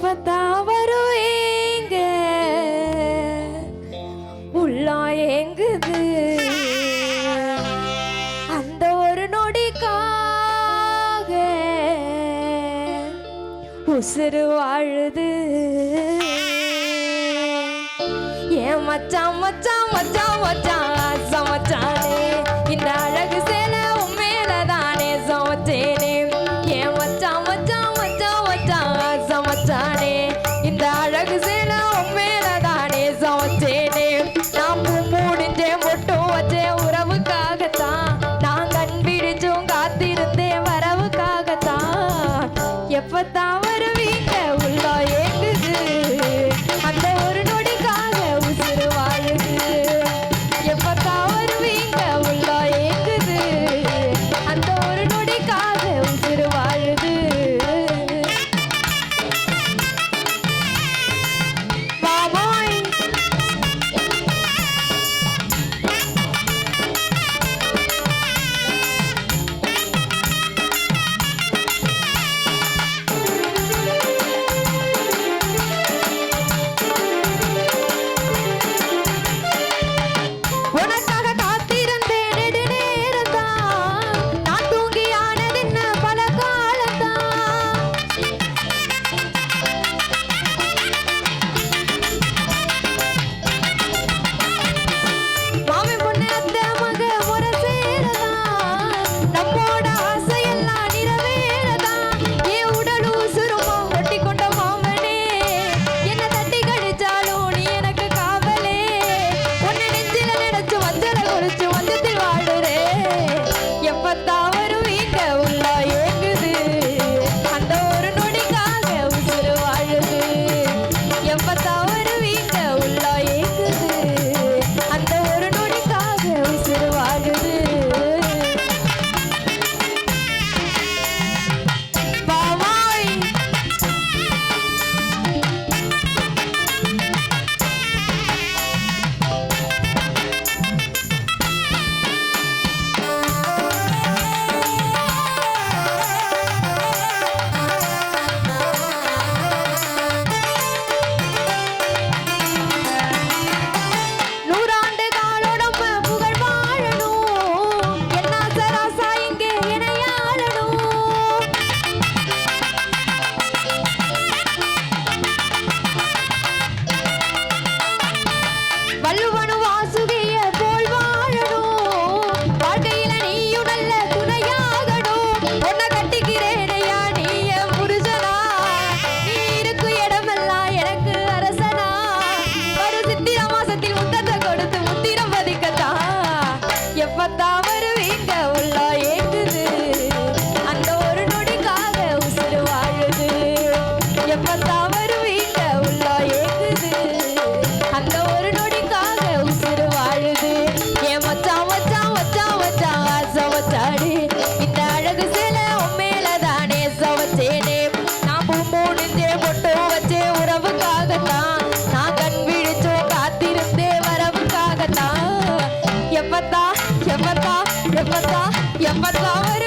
எப்பதான் ஏங்க? உள்ளா எங்குது அந்த ஒரு நொடிக்காக உசுறு வாழுது. ஏன் மச்சான் மச்சான் மச்சான் மச்சான் சமச்சானே எப்பத்தான் எம்பத்தா எம்பத்தாவே